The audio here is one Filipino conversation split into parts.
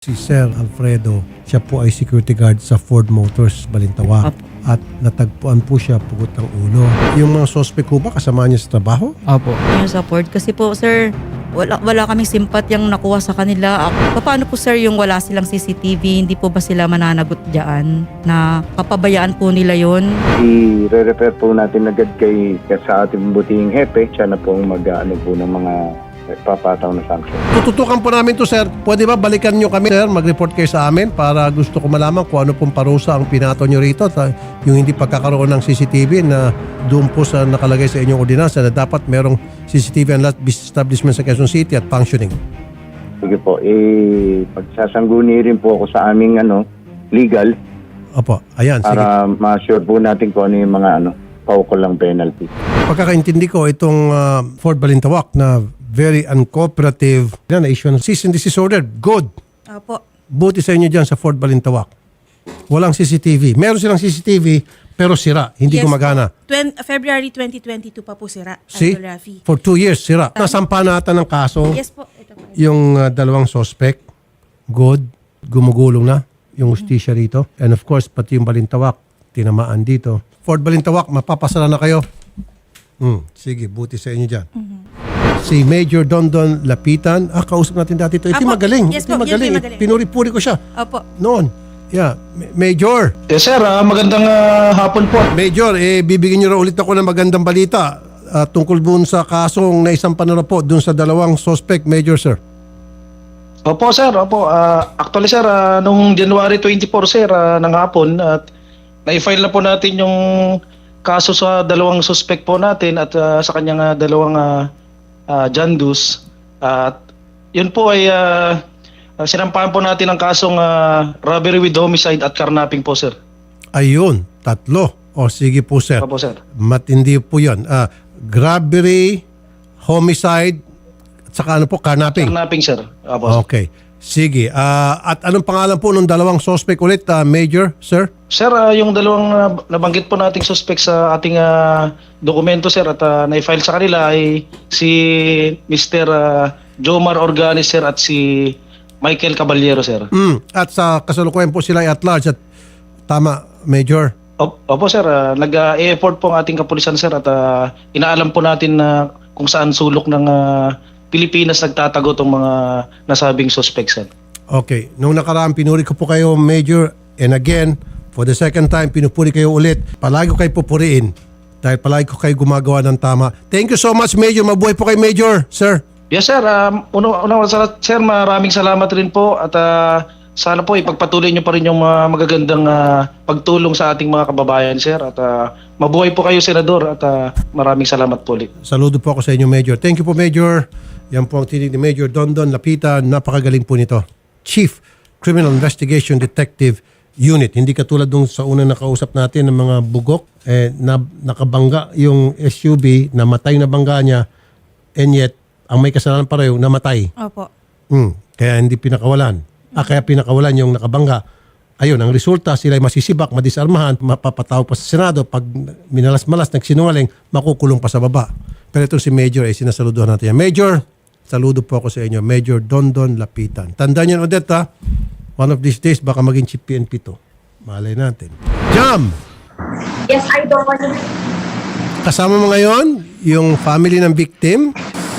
Si Sir Alfredo, siya po ay security guard sa Ford Motors, Balintawak. Apo. At natagpuan po siya pugot ng ulo. Yung mga suspect po ba kasama niya sa trabaho? Opo. yung support. Kasi po, sir, wala, wala kaming simpat yung nakuha sa kanila. Ako, paano po, sir, yung wala silang CCTV? Hindi po ba sila mananagot dyan? Na papabayaan po nila yon i-refer po natin agad kay sa ating butihing hepe. Siya na po ang mag-ano po ng mga papataw na sanction. Tututukan po namin to sir. Pwede ba balikan nyo kami sir? Mag-report kayo sa amin para gusto ko malaman kung ano pong parusa ang pinato nyo rito. Ta- Yung hindi pagkakaroon ng CCTV na doon po sa nakalagay sa inyong ordinansa na dapat merong CCTV ang lahat business establishment sa Quezon City at functioning. Sige po, eh, pagsasangguni rin po ako sa aming ano, legal Opo, ayan. Sige. para ma-sure po natin kung ano yung mga ano, paukulang penalty. Pagkakaintindi ko, itong ah, Ford Balintawak na very uncooperative na na-issue ng cease and desist order. Good. Opo. Buti sa inyo dyan sa Ford Balintawak. Walang CCTV. Meron silang CCTV pero sira. Hindi Yes gumagana. Twen- February 2022 pa po sira, See? Idol Rafi. For two years, sira. Nasampa nata ng kaso Yes po, ito po. yung uh, dalawang suspect. Good. Gumugulong na yung ustisya rito. And of course, pati yung Balintawak, tinamaan dito. Ford Balintawak, mapapasala na kayo. Hmm, sige, buti sa inyo dyan. Si Major Dondon Lapitan, ah, kausap natin dati ito. Ito yung Apo, magaling. yes ito yung po, yun magaling. magaling. Pinuri-puri ko siya. Opo. Noon. Yeah. Ma- Major. Yes sir, Ah, magandang ah, hapon po. Major, eh, bibigyan niyo raw ulit ako ng magandang balita ah, tungkol dun sa kasong na isang panara po dun sa dalawang suspect, Major, sir. Opo sir, opo. Ah, actually sir, ah, nung January 24 sir ah, ng hapon at na-file na po natin yung kaso sa dalawang suspect po natin at ah, sa kanyang ah, dalawang uh, Jandus. At yun po ay ah, ah, sinampahan po natin ang kasong ah, robbery with homicide at carnapping po sir. Ayun, tatlo. O sige po, sir. Opo sir. Matindi po yun. Ah, robbery, homicide, at saka ano po, carnapping. Carnapping sir. Opo sir. Okay. Sige. Ah, at anong pangalan po ng dalawang suspect ulit, ah, Major, sir? Sir, ah, yung dalawang ah, nabanggit po nating suspect sa ating ah, dokumento sir at uh, na-file sa kanila ay si Mr. ah, Jomar Organis sir at si Michael Caballero sir. Mm. At sa kasalukuyan po sila ay at large. At tama, Major. Op- Opo sir, ah, nag-e-effort po ang ating kapulisan sir at ah, inaalam po natin na kung saan sulok ng ah, Pilipinas nagtatago tong mga nasabing suspect sir. Okay. Nung nakaraan, pinuri ko po kayo, Major. And again, for the second time, pinupuri kayo ulit. Palagi ko kayo pupuriin. Dahil palagi ko kayo gumagawa ng tama. Thank you so much, Major. Mabuhay po kay Major, sir. Yes sir, um, una, una sir, maraming salamat rin po at ah, sana po ipagpatuloy niyo pa rin yung mga magagandang ah, pagtulong sa ating mga kababayan sir at ah, mabuhay po kayo senador at ah, maraming salamat po ulit. Saludo po ako sa inyo, Major. Thank you po, Major. Yan po ang tinig ni Major Dondon Lapita. Napakagaling po nito. Chief Criminal Investigation Detective Unit. Hindi katulad nung sa unang nakausap natin ng mga bugok. Eh, na, nakabangga yung SUV, namatay na bangga niya, and yet, ang may kasalanan pareho, namatay. Opo. Hmm, kaya hindi pinakawalan. Ah, kaya pinakawalan yung nakabangga. Ayun, ang resulta, sila ay masisibak, madisarmahan, mapapataw pa sa Senado. Pag minalas-malas, nagsinungaling, makukulong pa sa baba. Pero ito si Major, ay sinasaluduhan natin yan. Major, saludo po ako sa inyo. Major Dondon Lapitan. Tandaan niyo, Odette, ha? One of these days, baka maging chief PNP to. Malay natin. Jam! Yes, Idol. Kasama mo ngayon yung family ng victim.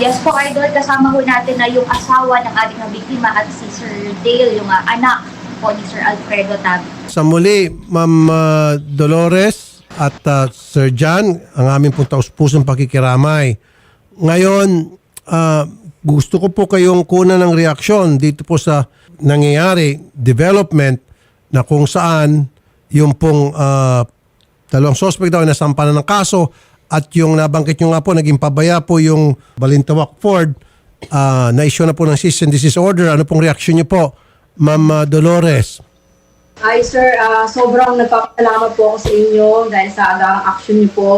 Yes po, Idol. Kasama ho natin na yung asawa ng ating na biktima at si Sir Dale, yung ah, anak po ni Sir Alfredo Tabi. Sa muli, Ma'am uh, Dolores at uh, Sir John, ang aming pong taus-pusong pakikiramay. Ngayon, uh, gusto ko po kayong kunan ng reaksyon dito po sa nangyayari, development, na kung saan yung pong uh, dalawang suspect daw ay nasampanan ng kaso at yung nabanggit nyo nga po, naging pabaya po yung Balintawak Ford, uh, na-issue na po ng cease and desist order. Ano pong reaksyon nyo po, Ma'am uh, Dolores? Hi sir, Ah, sobrang nagpapasalamat po ako sa inyo dahil sa agarang action niyo po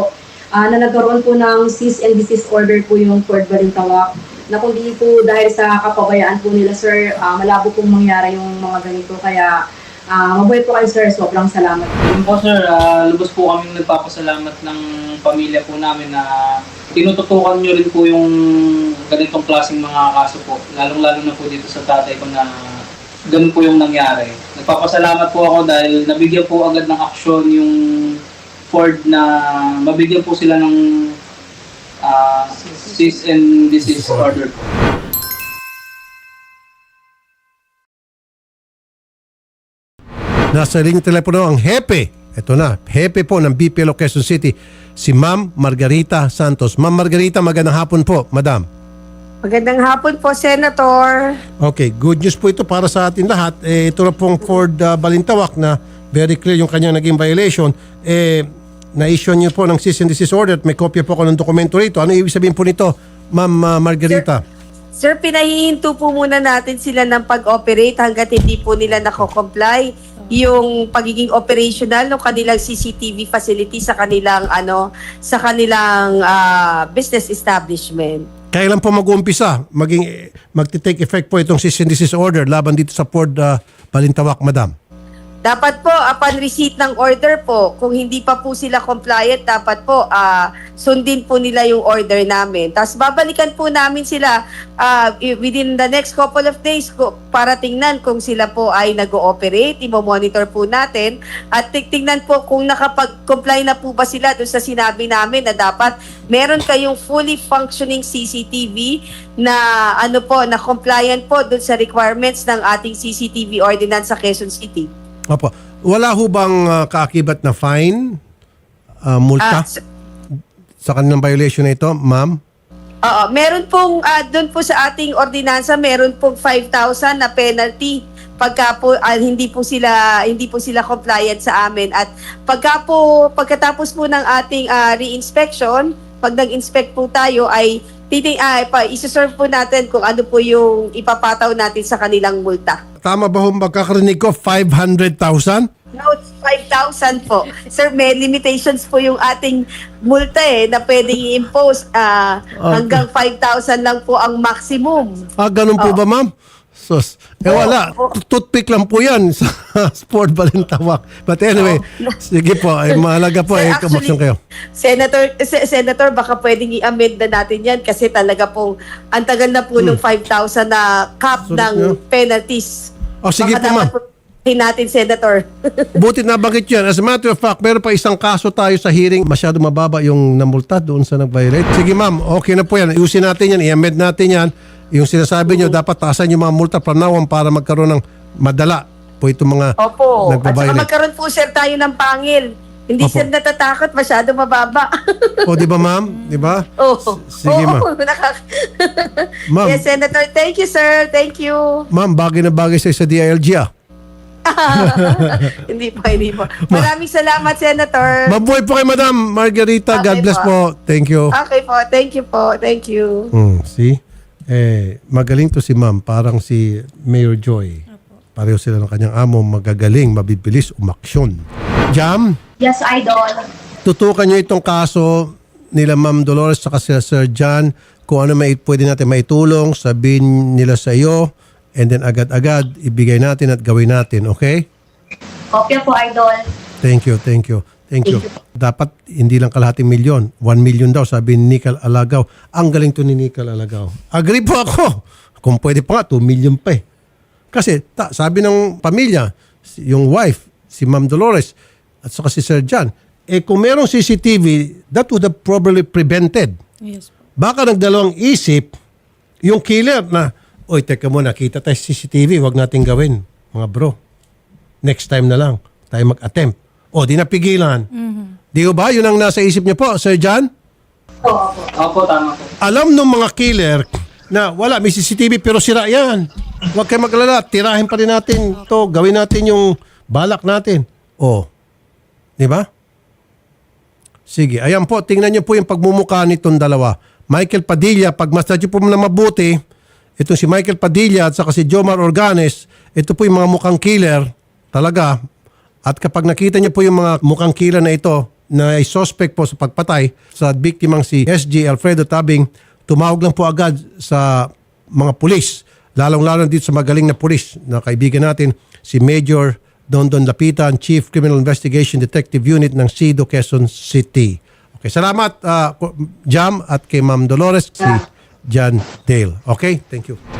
Ah, na nagkaroon po ng cease and desist order po yung Ford Balintawak na kundi po dahil sa kapabayaan po nila sir, ah, malabo pong mangyari yung mga ganito kaya ah, mabuhay po kayo sir, sobrang salamat. Yun po sir, ah, lubos po kami nagpapasalamat ng pamilya po namin na tinututukan nyo rin po yung ganitong klaseng mga kaso po. Lalong-lalo na po dito sa tatay ko na ganun po yung nangyari. Nagpapasalamat po ako dahil nabigyan po agad ng aksyon yung Ford na mabigyan po sila ng cease and desist order. Nasa linya telepono ang hepe. Ito na, hepe po ng BPLO Quezon City, si Ma'am Margarita Santos. Ma'am Margarita, magandang hapon po, Madam. Magandang hapon po, Senator. Okay, good news po ito para sa atin lahat. Eh, ito na pong Ford uh, Balintawak na very clear yung kanyang naging violation. Eh, na-issue niyo po ng cease and desist order at may kopya po ako ng dokumento rito. Ano ibig sabihin po nito, Ma'am uh, Margarita? Sir, pinahihinto po muna natin sila ng pag-operate hanggat hindi po nila nako-comply yung pagiging operational ng kanilang CCTV facility sa kanilang ano sa kanilang ah, business establishment. Kailan po mag-uumpisa? Maging, eh, magti-take effect po itong cease and desist order laban dito sa Ford uh, Balintawak, Madam? Dapat po, upon receipt ng order po, kung hindi pa po sila compliant, dapat po ah, sundin po nila yung order namin. Tapos babalikan po namin sila ah, i- within the next couple of days para tingnan kung sila po ay nag-ooperate, i-monitor po natin, at ti- tingnan po kung nakapag-comply na po ba sila doon sa sinabi namin na dapat meron kayong fully functioning CCTV na ano po, na compliant po doon sa requirements ng ating CCTV ordinance sa Quezon City. Opo. Wala ho bang uh, kaakibat na fine, uh, multa Ah, s- sa kanilang violation na ito, Ma'am? Oo, meron pong ah, doon po sa ating ordinansa, meron pong 5,000 na penalty pagka po ah, hindi po sila hindi po sila compliant sa amin at pagka po pagkatapos po ng ating ah, re-inspection, pag nag-inspect po tayo ay titing ay pa isi-serve po natin kung ano po yung ipapataw natin sa kanilang multa. Tama ba ho magkakarinig ko 500,000? No, it's 5,000 po. Sir, may limitations po yung ating multa eh na pwedeng i-impose. ah, Hanggang 5,000 lang po ang maximum. Ah, ganun po ba, Ma'am? Sus. Eh wala. Oo. Toothpick lang po yan sa Sport Balintawak. But anyway, sige po. Eh, mahalaga po. Sir, Eh, actually, kumaksyon kayo. Senator, Se- Senator, baka pwedeng i-amend na natin yan kasi talaga pong ang tagal na po ng 5,000 na cap Sulit ng Hmm. na. penalties. Oh, sige Baka po, ma'am. po natin, Senator. Buti nabanggit yan. As a matter of fact, meron pa isang kaso tayo sa hearing. Masyado mababa yung namulta doon sa nag-violate. Sige ma'am, okay na po yan. Iusin natin yan, i-amend natin yan. Yung sinasabi nyo, dapat taasan yung mga multa on para magkaroon ng madala po itong mga Opo. At saka magkaroon po, sir, tayo ng pangil. Hindi Opo. sir natatakot, masyado mababa. O, di ba ma'am? Di ba? Oo. sige, Oo, ma'am. Ma'am, Yes, Senator. Thank you, sir. Thank you. ma'am, bagay na bagay sa sa DILG ah. hindi po, hindi po. Maraming salamat, Senator. Mabuhay po kay Madam Margarita. God Okay bless po. po. Thank you. Okay po. Thank you po. Thank you. Hmm, see? Eh, magaling to si ma'am. Parang si Mayor Joy. Pareho sila ng kanyang amo. Magagaling, mabibilis, umaksyon. Jam, Yes, Idol. tutukan nyo itong kaso nila Ma'am Dolores sa sila Sir John kung ano may pwede natin maitulong, sabihin nila sa iyo, and then agad-agad ibigay natin at gawin natin, okay? Kopya po, Idol. Thank you, thank you. Thank you. Dapat hindi lang kalahating milyon. 1 million daw, sabi ni Nicol Alagaw. Ang galing to ni Nicol Alagaw. Agree po ako. Kung pwede pa nga, 2 million pa eh. Kasi ta, sabi ng pamilya, yung wife, si Ma'am Dolores, at saka si Sir John, eh kung merong CCTV, that would have probably prevented. Yes. Baka nagdalawang isip yung killer na, oy, teka muna, kita tayo sa CCTV, wag natin gawin, mga bro. Next time na lang, tayo mag-attempt. O, di napigilan. Di ko ba? Yun ang nasa isip niyo po, Sir John? Opo, tama po. Alam ng mga killer na wala, may CCTV pero sira yan. Huwag kayo maglala, tirahin pa rin natin to, gawin natin yung balak natin. O, di ba? Sige, ayan po, tingnan niyo po yung pagmumukha nitong dalawa. Michael Padilla, pag masad niyo po na mabuti, itong si Michael Padilla at saka si Jomar Organes, ito po yung mga mukhang killer, talaga. At kapag nakita niyo po yung mga mukhang killer na ito, na ay suspect po sa pagpatay sa biktimang si SG Alfredo Tabing, tumawag lang po agad sa mga pulis, lalong-lalo dito sa magaling na pulis na kaibigan natin, si Major Dondon Lapitan, Chief Criminal Investigation Detective Unit ng CIDO Quezon City. Okay, salamat uh, Jam at kay Ma'am Dolores, si John Dale. Okay, thank you.